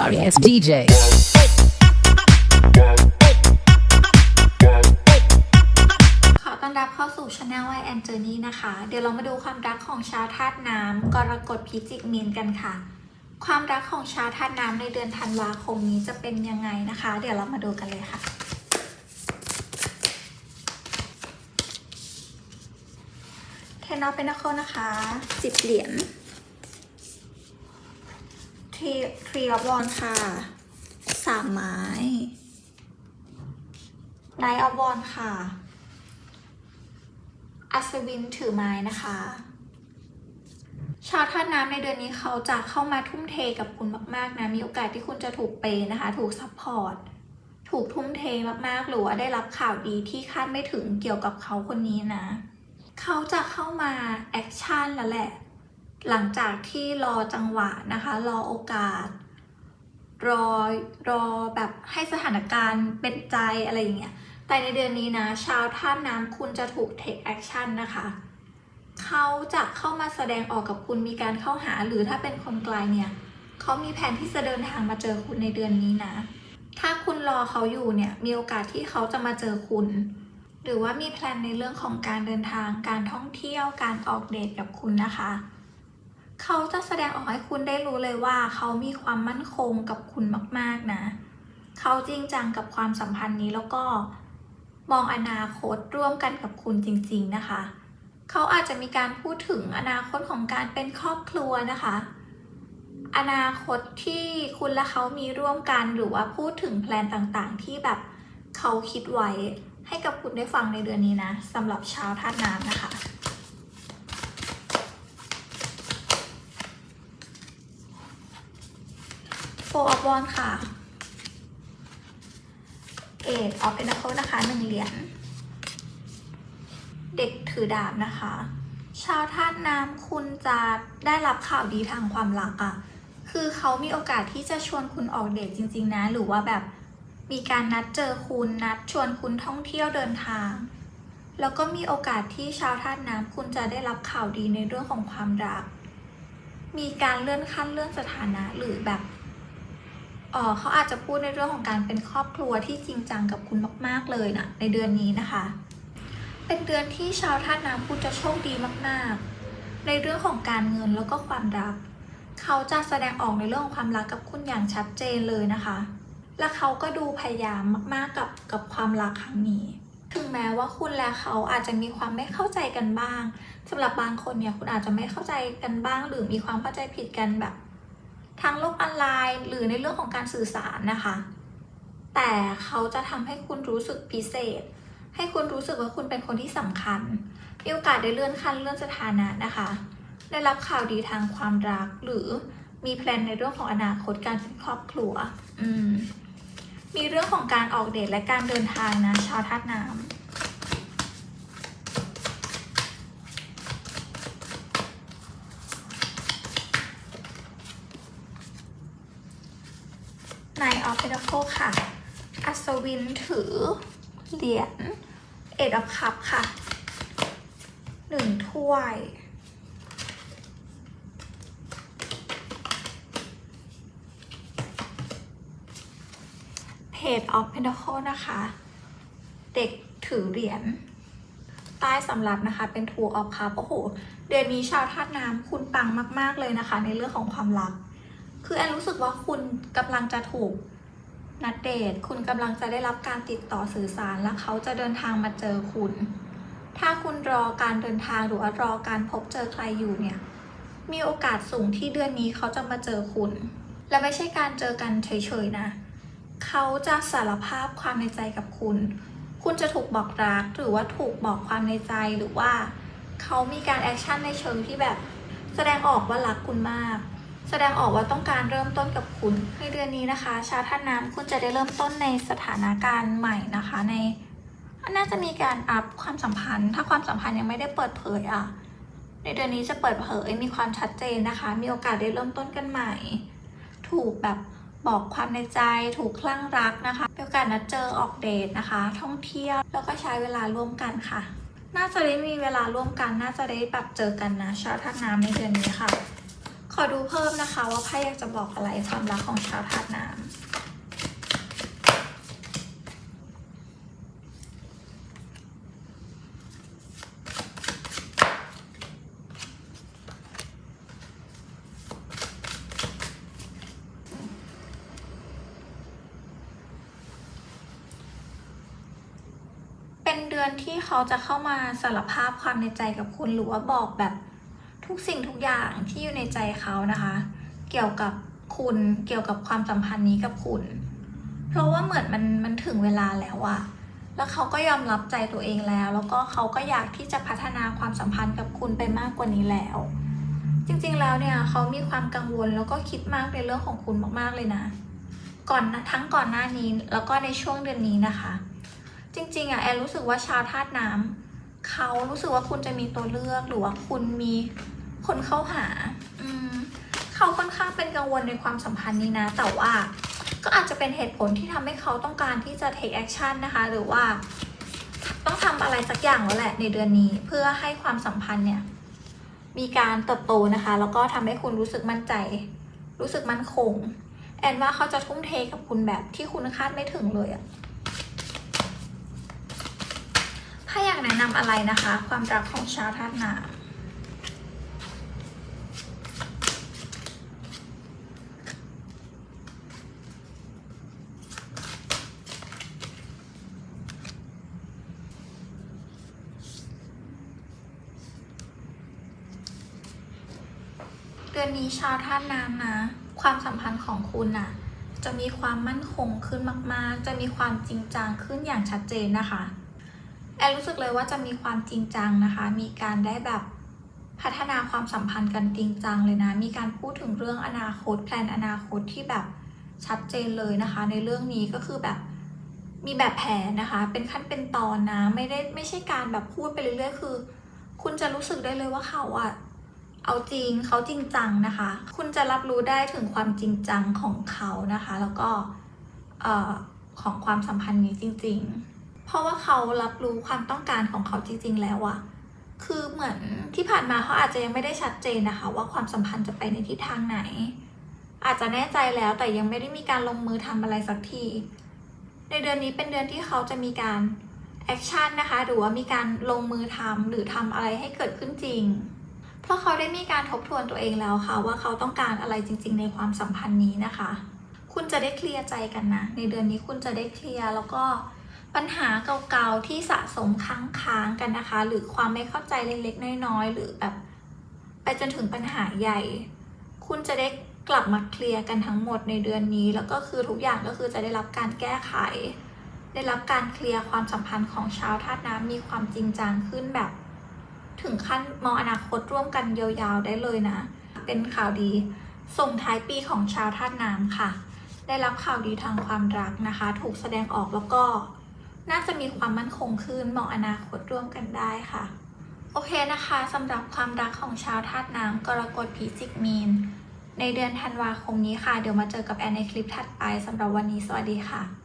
sorry ass DJ. ขอต้อนรับเข้าสู่ช anel ไวแอนเจอร์นี่นะคะ เดี๋ยวเรามาดูความรักของชาวธาตุน้ำกรกฎพิจิกมีนกันค่ะ ความรักของชาวธาตุน้ำในเดือนธันวาคมนี้จะเป็นยังไงนะคะ เดี๋ยวเรามาดูกันเลยค่ะเทนอเป็นนักคนนะคะสิบเหรียญ ทรีทรีออฟวอนค่ะสามไม้ไนออฟวอนค่ะ อัศวินถือไม้นะคะ ชาวท่าตุน้ำในเดือนนี้เขาจะเข้ามาทุ่มเทกับคุณมาก ๆ นะ มีโอกาสที่คุณจะถูกเปย์นะคะ ถูกซัพพอร์ต ถูกทุ่มเทมาก ๆ หรือว่าได้รับข่าวดีที่คาดไม่ถึงเกี่ยวกับเขาคนนี้นะ เขาจะเข้ามาแอคชั่นแล้วแหละ หลังจากที่รอจังหวะนะคะ รอโอกาส รอรอแบบให้สถานการณ์เป็นใจอะไรอย่างเงี้ยแต่ในเดือนนี้นะ ชาวท่าน้ำคุณจะถูก take action นะคะเขาจะเข้ามาแสดงออกกับคุณมีการเข้าหาหรือถ้าเป็นคนไกลเนี่ยเขามีแผนที่จะเดินทางมาเจอคุณในเดือนนี้นะ ถ้าคุณรอเขาอยู่เนี่ยมีโอกาสที่เขาจะมาเจอคุณ หรือว่ามีแพลนในเรื่องของการเดินทางการท่องเที่ยวการออกเดทกับคุณนะคะ เขาจะแสดงออกให้คุณได้รู้เลยว่า เขามีความมั่นคงกับคุณมาก ๆนะ เขาจริงจังกับความสัมพันธ์นี้แล้วก็มองอนาคตร่วมกันกับคุณจริง ๆนะคะ เขาอาจจะมีการพูดถึงอนาคตของการเป็นครอบครัวนะคะ อนาคตที่คุณและเขามีร่วมกันหรือว่าพูดถึงแพลนต่างๆ ที่แบบเขาคิดไว้ให้กับคุณได้ฟังในเดือนนี้นะสำหรับชาวธาตุน้ำนะคะ โฟ ออฟวอนค่ะเอดออฟเ n น c คนะคะหนึ่งเหรียญเด็กถือดาบนะคะ ชาวธาตุน้ำคุณจะได้รับข่าวดีทางความรักอะ่ะ คือเขามีโอกาสที่จะชวนคุณออกเดทจริง ๆ นะ หรือว่าแบบมีการนัดเจอคุณนัดชวนคุณท่องเที่ยวเดินทาง แล้วก็มีโอกาสที่ชาวธาตุน้ำคุณจะได้รับข่าวดีในเรื่องของความรัก มีการเลื่อนขั้นเลื่อนสถานะหรือแบบ เขาอาจจะพูดในเรื่องของการเป็นครอบครัวที่จริงจังกับคุณมาก ๆ เลยนะในเดือนนี้นะคะ เป็นเดือนที่ชาวท่าตุน้ำคุณจะโชคดีมากๆ ในเรื่องของการเงินแล้วก็ความรัก เขาจะแสดงออกในเรื่องของความรักกับคุณอย่างชัดเจนเลยนะคะ และเขาก็ดูพยายามมากๆกับกับความรักครั้งนี้ถึงแม้ว่าคุณและเขาอาจจะมีความไม่เข้าใจกันบ้างสำหรับบางคนเนี่ยคุณอาจจะไม่เข้าใจกันบ้าง หรือมีความเข้าใจผิดกันแบบ ทางโลกออนไลน์ หรือในเรื่องของการสื่อสารนะคะ แต่เขาจะทำให้คุณรู้สึกพิเศษ ให้คุณรู้สึกว่าคุณเป็นคนที่สำคัญ มีโอกาสได้เลื่อนขั้นเลื่อนสถานะนะคะ ได้รับข่าวดีทางความรักหรือมีแพลนในเรื่องของอนาคตการเป็นครอบครัว อืม มีเรื่องของการออกเดทและการเดินทางนะชาวธาตุน้ำ นายออฟเ n น c คค่ะ อัศวินถือ เหรียญเอ็ดออฟคัพค่ะหนึ่งถ้วย เพจออฟเพน a คนะคะ เด็กถือเหรียญใต้สำรับนะคะ เป็นทูออฟคัพโอ้โห เดือนนี้ชาวธาตุน้ำคุณปังมาก ๆ เลยนะคะ ในเรื่องของความรัก คือแอนรู้สึกว่าคุณกำลังจะถูกนัดเดทคุณกำลังจะได้รับการติดต่อสื่อสารและเขาจะเดินทางมาเจอคุณ ถ้าคุณรอการเดินทางหรือว่ารอการพบเจอใครอยู่เนี่ย มีโอกาสสูงที่เดือนนี้เขาจะมาเจอคุณ และไม่ใช่การเจอกันเฉยๆนะ เขาจะสารภาพความในใจกับคุณ คุณจะถูกบอกรักหรือว่าถูกบอกความในใจหรือว่า เขามีการแอคชั่นในเชิงที่แบบแสดงออกว่ารักคุณมาก แสดงออกว่าต้องการเริ่มต้นกับคุณในเดือนนี้นะคะ ชาวท่าน้ำคุณจะได้เริ่มต้นในสถานการณ์ใหม่นะคะ ในน่าจะมีการอัพความสัมพันธ์ ถ้าความสัมพันธ์ยังไม่ได้เปิดเผยอะ ในเดือนนี้จะเปิดเผยมีความชัดเจนนะคะ มีโอกาสได้เริ่มต้นกันใหม่ ถูกแบบบอกความในใจถูกคลั่งรักนะคะมีโอกาสนัดเจอออกเดทนะคะ ท่องเที่ยวแล้วก็ใช้เวลาร่วมกันค่ะ น่าจะได้มีเวลาร่วมกัน น่าจะได้แบบเจอกันนะชาวท่าน้ำในเดือนนี้ค่ะ ออดูเพิ่มนะคะ ว่าไพ่อยากจะบอกอะไรความรักของชาวธาตุน้ำเป็นเดือนที่เขาจะเข้ามาสารภาพความในใจกับคุณหรือว่าบอกแบบ ทุกสิ่งทุกอย่างที่อยู่ในใจเขานะคะ เกี่ยวกับคุณเกี่ยวกับความสัมพันธ์นี้กับคุณ เพราะว่าเหมือนมันมันถึงเวลาแล้วอะแล้วเขาก็ยอมรับใจตัวเองแล้ว แล้วก็เขาก็อยากที่จะพัฒนาความสัมพันธ์กับคุณไปมากกว่านี้แล้ว จริงๆแล้วเนี่ยเขามีความกังวลแล้วก็คิดมากในเรื่องของคุณมากๆเลยนะ ก่อนนะทั้งก่อนหน้านี้แล้วก็ในช่วงเดือนนี้นะคะ จริงๆอะแอนรู้สึกว่าชาวธาตุน้ำเขารู้สึกว่าคุณจะมีตัวเลือกหรือว่าคุณมี คนเข้าหา อืมเขาค่อนข้างเป็นกังวลในความสัมพันธ์นี้นะ แต่ว่าก็อาจจะเป็นเหตุผลที่ทำให้เขาต้องการที่จะ take action นะคะ หรือว่า ต้องทำอะไรสักอย่างแล้วแหละในเดือนนี้เพื่อให้ความสัมพันธ์เนี่ย มีการเติบโตนะคะ แล้วก็ทำให้คุณรู้สึกมั่นใจ รู้สึกมั่นคง แอนว่าเขาจะทุ่มเทกับคุณแบบที่คุณคาดไม่ถึงเลยอะถ้าอยากแนะนำอะไรนะคะ ความรักของชาวธาตุน้ำ เดือนนี้ชาวธาตุน้ำนะ ความสัมพันธ์ของคุณน่ะ จะมีความมั่นคงขึ้นมาก ๆ จะมีความจริงจังขึ้นอย่างชัดเจนนะคะ แอนรู้สึกเลยว่าจะมีความจริงจังนะคะ มีการได้แบบพัฒนาความสัมพันธ์กันจริงจังเลยนะ มีการพูดถึงเรื่องอนาคตแพลนอนาคตที่แบบชัดเจนเลยนะคะ ในเรื่องนี้ก็คือแบบมีแบบแผนนะคะ เป็นขั้นเป็นตอนนะ ไม่ได้ไม่ใช่การแบบพูดไปเรื่อยๆ คือ คุณจะรู้สึกได้เลยว่าเขาอะ เอาจริงเขาจริงจังนะคะ คุณจะรับรู้ได้ถึงความจริงจังของเขานะคะ แล้วก็เอ่อของความสัมพันธ์นี้จริง ๆ เพราะว่าเขารับรู้ความต้องการของเขาจริง ๆ แล้วอะคือเหมือนที่ผ่านมาเขาอาจจะยังไม่ได้ชัดเจนนะคะ ว่าความสัมพันธ์จะไปในทิศทางไหน อาจจะแน่ใจแล้วแต่ยังไม่ได้มีการลงมือทำอะไรสักที ในเดือนนี้เป็นเดือนที่เขาจะมีการแอคชั่นนะคะ หรือว่ามีการลงมือทำหรือทำอะไรให้เกิดขึ้นจริง เพราะเขาได้มีการทบทวนตัวเองแล้วค่ะ ว่าเขาต้องการอะไรจริง ๆ ในความสัมพันธ์นี้นะคะ คุณจะได้เคลียร์ใจกันนะ ในเดือนนี้คุณจะได้เคลียร์แล้วก็ปัญหาเก่าๆที่สะสมค้างๆกันนะคะ หรือความไม่เข้าใจเล็กๆน้อยๆหรือแบบไปจนถึงปัญหาใหญ่ คุณจะได้กลับมาเคลียร์กันทั้งหมดในเดือนนี้ แล้วก็คือทุกอย่างก็คือจะได้รับการแก้ไข ได้รับการเคลียร์ความสัมพันธ์ของชาวธาตุน้ำมีความจริงจังขึ้นแบบ ถึงขั้นมองอนาคตร่วมกันยาวๆได้เลยนะ เป็นข่าวดีส่งท้ายปีของชาวธาตุน้ำค่ะ ได้รับข่าวดีทางความรักนะคะ ถูกแสดงออกแล้วก็ น่าจะมีความมั่นคงขึ้นมองอนาคตร่วมกันได้ค่ะ โอเคนะคะสำหรับความรักของชาวธาตุน้ำกรกฎพิจิกมีน ในเดือนธันวาคมนี้ค่ะ เดี๋ยวมาเจอกับแอนในคลิปถัดไปสำหรับวันนี้สวัสดีค่ะ